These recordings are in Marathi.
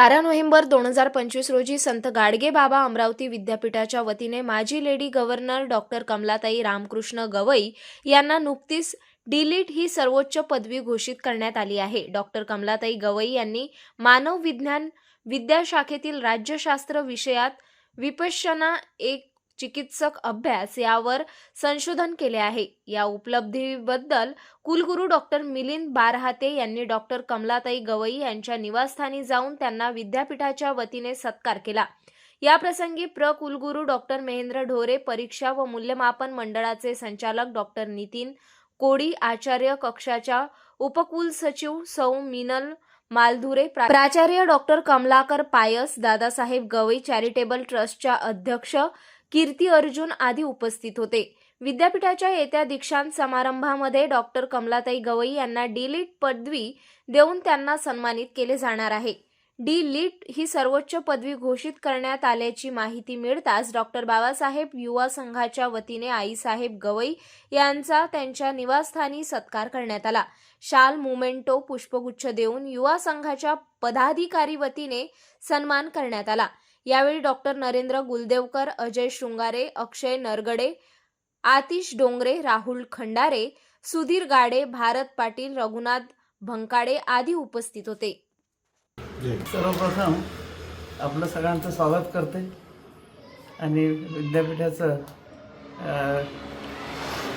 बारा नोव्हेंबर दोन हजार पंचवीस रोजी संत गाडगे बाबा अमरावती विद्यापीठाच्या वतीने माजी lady governor doctor Kamalatai Ramkrishna Gavai यांना नुकतीच डिलीट ही सर्वोच्च पदवी घोषित करण्यात आली आहे. डॉक्टर कमलाताई गवई यांनी मानव विज्ञान विद्याशाखेतील राज्यशास्त्र विषयात विपश्यना एक चिकित्सक अभ्यास यावर संशोधन केले आहे. या उपलब्धीबद्दल कुलगुरू डॉक्टर मिलिंद बारहाते यांनी डॉक्टर कमलाताई गवई यांच्या निवासस्थानी जाऊन त्यांना विद्यापीठाच्या वतीने सत्कार केला. याप्रसंगी प्र कुलगुरू डॉक्टर महेंद्र ढोरे परीक्षा व मूल्यमापन मंडळाचे संचालक डॉक्टर नितीन कोडी आचार्य कक्षाच्या उपकुल सचिव सौ मिनल मालधुरे प्राचार्य डॉक्टर कमलाकर पायस दादासाहेब गवई चॅरिटेबल ट्रस्टच्या अध्यक्ष कीर्ती अर्जुन आदी उपस्थित होते. विद्यापीठाच्या येत्या दीक्षांत समारंभामध्ये डॉक्टर कमलाताई गवई यांना डी लिट पदवी देऊन त्यांना सन्मानित केले जाणार आहे. डी लिट ही सर्वोच्च पदवी घोषित करण्यात आल्याची माहिती मिळताच डॉक्टर बाबासाहेब युवा संघाच्या वतीने आईसाहेब गवई यांचा त्यांच्या निवासस्थानी सत्कार करण्यात आला. शाल मुमेंटो पुष्पगुच्छ देऊन युवा संघाच्या पदाधिकारी वतीने सन्मान करण्यात आला. यावेळी डॉक्टर नरेंद्र गुलदेवकर अजय शृंगारे अक्षय नरगडे आतिश डोंगरे राहुल खंडारे सुधीर गाडे भारत पाटील रघुनाथ भंकाडे आदी उपस्थित होते. सर्वप्रथम आपलं सगळ्यांचं स्वागत करते आणि विद्यापीठाचं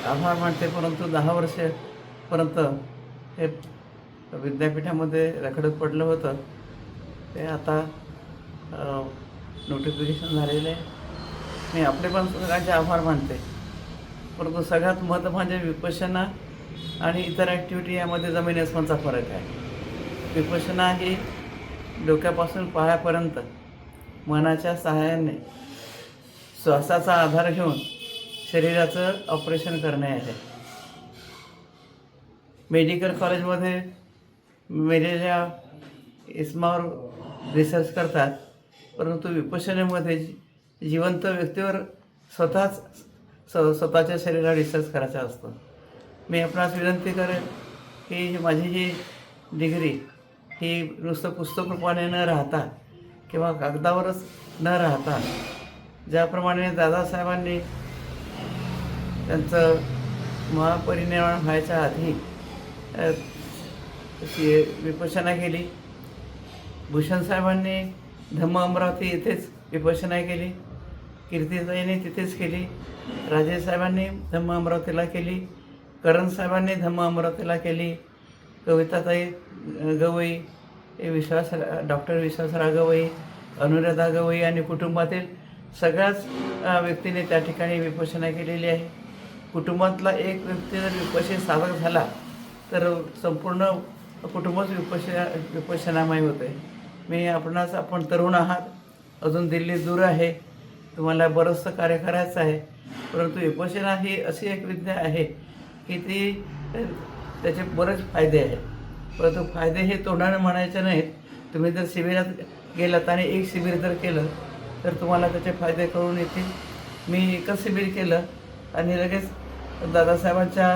आभार मानते परंतु दहा वर्षपर्यंत हे विद्यापीठामध्ये रखडत पडलं होतं. ते आता नोटिफिकेशन झालेलं आहे. मी आपले पण सगळ्यांचे आभार मानते. परंतु सगळ्यात महत्त्व म्हणजे विपशना आणि इतर ॲक्टिव्हिटी यामध्ये जमीन अस्मानचा फरक आहे? विपशना ही डोक्यापासून पायापर्यंत मनाच्या सहाय्याने श्वासाचा आधार घेऊन शरीराचं ऑपरेशन करणे आहे. मेडिकल कॉलेजमध्ये मेलेल्या इस्मावर रिसर्च करतात. परंतु विपशनेमध्ये जिवंत व्यक्तीवर स्वतःच स स्वतःच्या शरीराला रिसर्च करायचा असतो. मी आपणास विनंती करेन की ही माझी जी डिग्री ही नुसतं पुस्तक रूपाने न राहता किंवा कागदावरच न राहता ज्याप्रमाणे दादासाहेबांनी त्यांचं महापरिनिर्वाण व्हायच्या आधी विपशना केली भूषण साहेबांनी धम्म अमरावती येथेच विपशना केली कीर्तीताईने तिथेच केली राजेश साहेबांनी धम्म अमरावतीला केली करण साहेबांनी धम्म अमरावतीला केली कविताताई गवई विश्वास डॉक्टर विश्वासराव गवई अनुराधा गवई आणि कुटुंबातील सगळ्याच व्यक्तीने त्या ठिकाणी विपोषणा केलेली आहे. कुटुंबातला एक व्यक्ती जर विपशी साधक झाला तर संपूर्ण कुटुंबच विपश विपशनामय होते मी आपणास आपण तरुण आहात. अजून दिल्ली दूर आहे. तुम्हाला बरंचसं कार्य करायचं आहे. परंतु विपशना ही अशी एक विद्या आहे की ती त्याचे बरेच फायदे आहेत. परंतु फायदे हे तोंडाने म्हणायचे नाहीत. तुम्ही जर शिबिरात गेलात आणि एक शिबिर जर केलं तर तुम्हाला त्याचे फायदे कळून येतील. मी एकच शिबिर केलं आणि लगेच दादासाहेबांच्या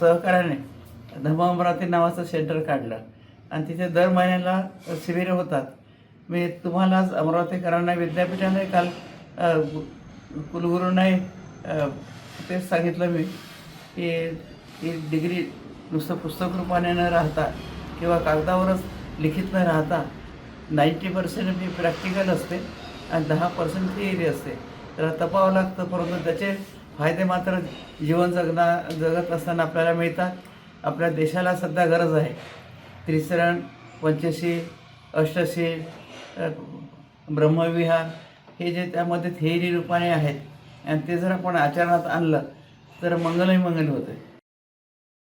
सहकार्याने धम्मरावती नावाचं सेंटर काढलं. आणि तिथे दर महिन्याला शिबिरं होतात. मी तुम्हालाच अमरावतीकरांना विद्यापीठाने काल कुलगुरूंना गु- तेच सांगितलं मी की ही डिग्री नुसतं पुस्तक रूपाने न राहता किंवा कागदावरच लिखित न राहता नाईंटी पर्सेंट मी प्रॅक्टिकल असते आणि दहा पर्सेंट थिअरी असते. त्याला तपावं लागतं परंतु त्याचे फायदे मात्र जीवन जगना जगत असताना आपल्याला मिळतात. आपल्या देशाला सध्या गरज आहे. त्रिसरण पंचशील अष्टशील ब्रह्मविहार हे जे त्यामध्ये थेरी रूपाने आहेत आणि ते जर आपण आचरणात आणलं तर मंगलही मंगल होते.